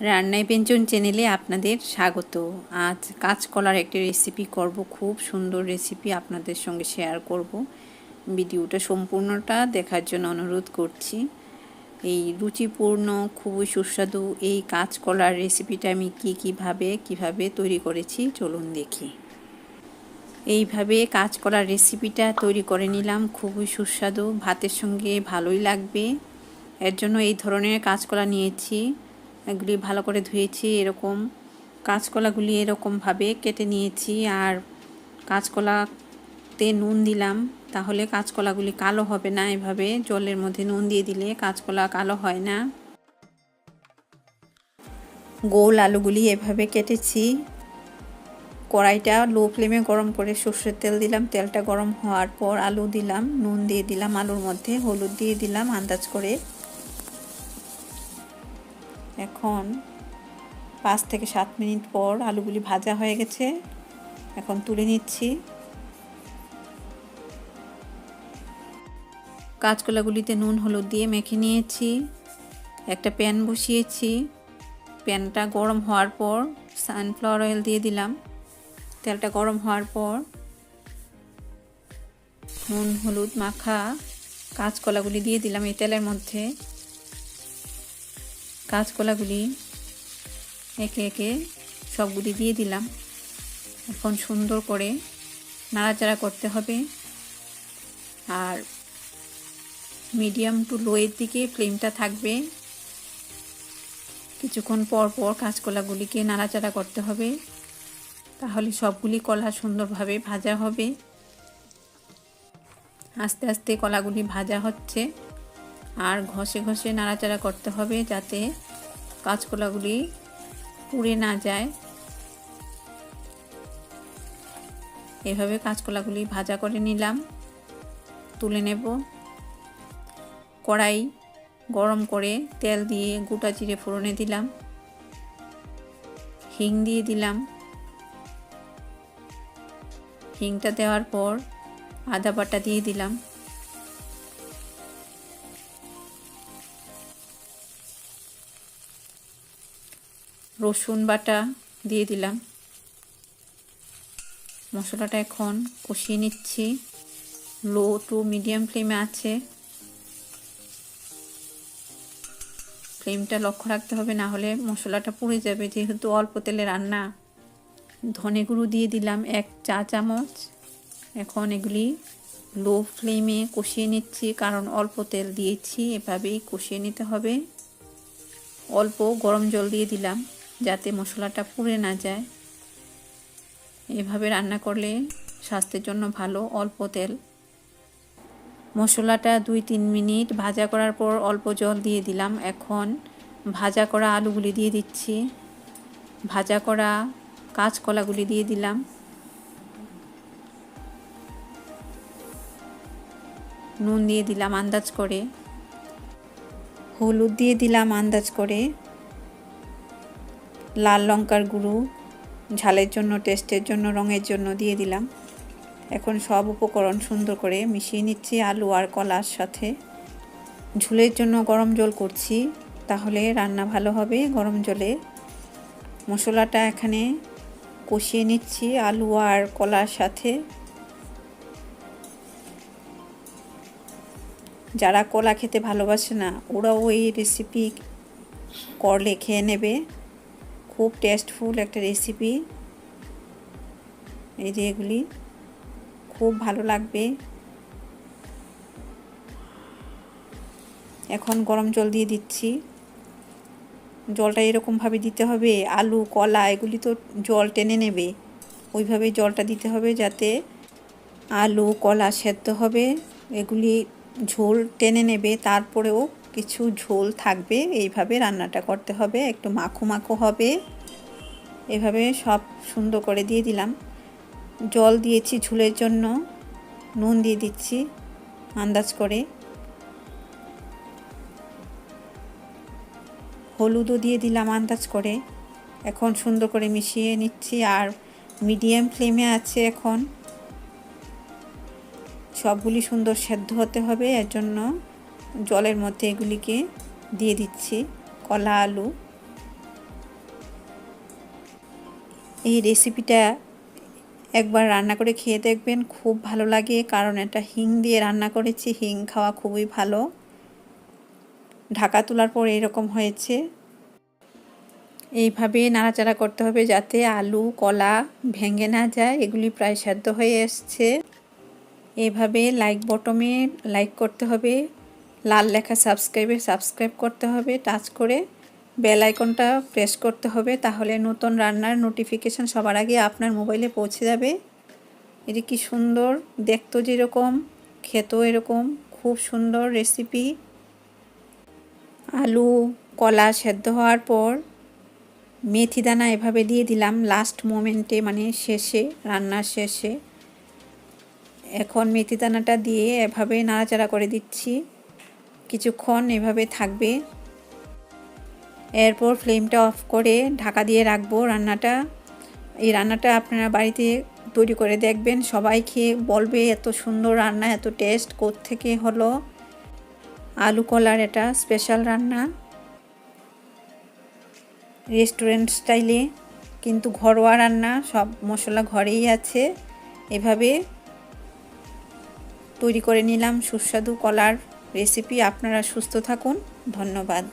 রান্নায় ব্যঞ্জন চ্যানেলে আপনাদের স্বাগত। আজ কাঁচকলার একটি রেসিপি করব, খুব সুন্দর রেসিপি আপনাদের সঙ্গে শেয়ার করব। ভিডিওটা সম্পূর্ণটা দেখার জন্য অনুরোধ করছি। এই রুচিপূর্ণ, খুবই সুস্বাদু এই কাঁচকলার রেসিপিটা আমি কী কীভাবে, কীভাবে তৈরি করেছি, চলুন দেখি। এইভাবে কাঁচকলার রেসিপিটা তৈরি করে নিলাম, খুবই সুস্বাদু, ভাতের সঙ্গে ভালোই লাগবে। এর জন্য এই ধরনের কাঁচকলা নিয়েছি। এগুলি ভালো করে ধুয়েছি, এরকম কাঁচকলাগুলি এরকমভাবে কেটে নিয়েছি। আর কাঁচকলাতে নুন দিলাম, তাহলে কাঁচকলাগুলি কালো হবে না এভাবে। জলের মধ্যে নুন দিয়ে দিলে কাঁচকলা কালো হয় না। গোল আলুগুলি এভাবে কেটেছি। কড়াইটা লো ফ্লেমে গরম করে সর্ষের তেল দিলাম। তেলটা গরম হওয়ার পর আলু দিলাম, নুন দিয়ে দিলাম আলুর মধ্যে, হলুদ দিয়ে দিলাম আন্দাজ করে। এখন পাঁচ থেকে সাত মিনিট পর আলুগুলি ভাজা হয়ে গেছে। এখন তুলে নিচ্ছি। কাঁচকলাগুলিতে নুন, হলুদ দিয়ে মেখে নিয়েছি। একটা প্যান বসিয়েছি। প্যানটা গরম হওয়ার পর সানফ্লাওয়ার অয়েল দিয়ে দিলাম। তেলটা গরম হওয়ার পর নুন, হলুদ মাখা কাঁচকলাগুলি দিয়ে দিলাম এই তেলের মধ্যে। কাঁচকলাগুলি একে একে সবগুলি দিয়ে দিলাম। এখন সুন্দর করে নাড়াচাড়া করতে হবে। আর মিডিয়াম টু লোয়ের দিকে ফ্লেমটা থাকবে। কিছুক্ষণ পর পর কাঁচকলাগুলিকে নাড়াচাড়া করতে হবে। তাহলে সবগুলি কলা সুন্দরভাবে ভাজা হবে। আস্তে আস্তে কলাগুলি ভাজা হচ্ছে। আর ঘষে ঘষে নাড়াচাড়া করতে হবে যাতে কাঁচকলাগুলি পুড়ে না যায়। এভাবে কাঁচকলাগুলি ভাজা করে নিলাম। তুলে নেব। কড়াই গরম করে তেল দিয়ে গোটা জিরে ফোড়নে দিলাম। হিং দিয়ে দিলাম। হিংটা দেওয়ার পর আদা বাটা দিয়ে দিলাম। রসুন বাটা দিয়ে দিলাম। মশলাটা এখন কষিয়ে নিচ্ছি। লো টু মিডিয়াম ফ্লেমে আছে। ফ্লেমটা লক্ষ্য রাখতে হবে, না হলে মশলাটা পুড়ে যাবে। যেহেতু অল্প তেলে রান্না, ধনে গুঁড়ো দিয়ে দিলাম এক চা চামচ। এখন এগুলি লো ফ্লেমে কষিয়ে নিচ্ছি, কারণ অল্প তেল দিয়েছি, এভাবেই কষিয়ে নিতে হবে। অল্প গরম জল দিয়ে দিলাম। যাতে মশলাটা পুড়ে না যায়। এভাবে রান্না করলে স্বাস্থ্যের জন্য ভালো, অল্প তেল। মশলাটা দুই তিন মিনিট ভাজা করার পর অল্প জল দিয়ে দিলাম। এখন ভাজা করা আলুগুলি দিয়ে দিচ্ছি। ভাজা করা কাঁচকলাগুলি দিয়ে দিলাম। নুন দিয়ে দিলাম আন্দাজ করে। হলুদ দিয়ে দিলাম আন্দাজ করে। লাল লঙ্কার গুঁড়ো, ঝালের জন্য, টেস্টের জন্য, রঙের জন্য দিয়ে দিলাম। এখন সব উপকরণ সুন্দর করে মিশিয়ে নিচ্ছি আলু আর কলার সাথে। ঝুলের জন্য গরম জল করছি, তাহলে রান্না ভালো হবে গরম জলে। মশলাটা এখানে কষিয়ে নিচ্ছি আলু আর কলার সাথে। যারা কলা খেতে ভালোবাসে না, ওরাও এই রেসিপি করলে খেয়ে নেবে। খুব টেস্টফুল একটা রেসিপি এই যে এগুলি, খুব ভালো লাগবে। এখন গরম জল দিয়ে দিচ্ছি। জলটা এরকমভাবে দিতে হবে, আলু, কলা, এগুলি তো জল টেনে নেবে। ওইভাবে জলটা দিতে হবে যাতে আলু, কলা সেদ্ধ হবে। এগুলি ঝোল টেনে নেবে, তারপরেও কিছু ঝোল থাকবে, এইভাবে রান্নাটা করতে হবে, একটু মাখো মাখো হবে। এভাবে সব সুন্দর করে দিয়ে দিলাম। জল দিয়েছি ঝুলের জন্য, নুন দিয়ে দিচ্ছি আন্দাজ করে। হলুদও দিয়ে দিলাম আন্দাজ করে। এখন সুন্দর করে মিশিয়ে নিচ্ছি আর মিডিয়াম ফ্লেমে আছে এখন। সবগুলি সুন্দর সেদ্ধ হতে হবে, এর জন্য জলের মধ্যে এগুলিকে দিয়ে দিচ্ছি, কলা, আলু। এই রেসিপিটা একবার রান্না করে খেয়ে দেখবেন, খুব ভালো লাগে, কারণ এটা হিং দিয়ে রান্না করেছি, হিং খাওয়া খুবই ভালো। ঢাকা তোলার পর এরকম হয়েছে। এইভাবে নাড়াচাড়া করতে হবে যাতে আলু, কলা ভেঙে না যায়, এগুলি প্রায় সেদ্ধ হয়ে এসছে। এভাবে লাইক বটমে লাইক করতে হবে। লাল লেখা সাবস্ক্রাইবে সাবস্ক্রাইব করতে হবে টাচ করে বেল আইকনটা প্রেস করতে হবে, তাহলে নতুন রান্নার নোটিফিকেশান সবার আগে আপনার মোবাইলে পৌঁছে যাবে। এটি কি সুন্দর দেখতো যেরকম, খেতেও এরকম, খুব সুন্দর রেসিপি আলু, কলা সেদ্ধ হওয়ার পর মেথি দানা এভাবে দিয়ে দিলাম লাস্ট মোমেন্টে মানে শেষে, রান্নার শেষে। এখন মেথি দানাটা দিয়ে এভাবে নাড়াচাড়া করে দিচ্ছি। কিছুক্ষণ এভাবে থাকবে। এরপর ফ্লেমটা অফ করে ঢাকা দিয়ে রাখব রান্নাটা। এই রান্নাটা আপনারা বাড়িতে তৈরি করে দেখবেন। সবাই খেয়ে বলবে, এত সুন্দর রান্না, এত টেস্ট থেকে হলো? আলু কলার এটা স্পেশাল রান্না। রেস্টুরেন্ট স্টাইলে কিন্তু ঘরোয়া রান্না, সব মশলা ঘরেই আছে। এভাবে তৈরি করে নিলাম সুস্বাদু কলার। রেসিপি আপনারা সুস্থ থাকুন ধন্যবাদ।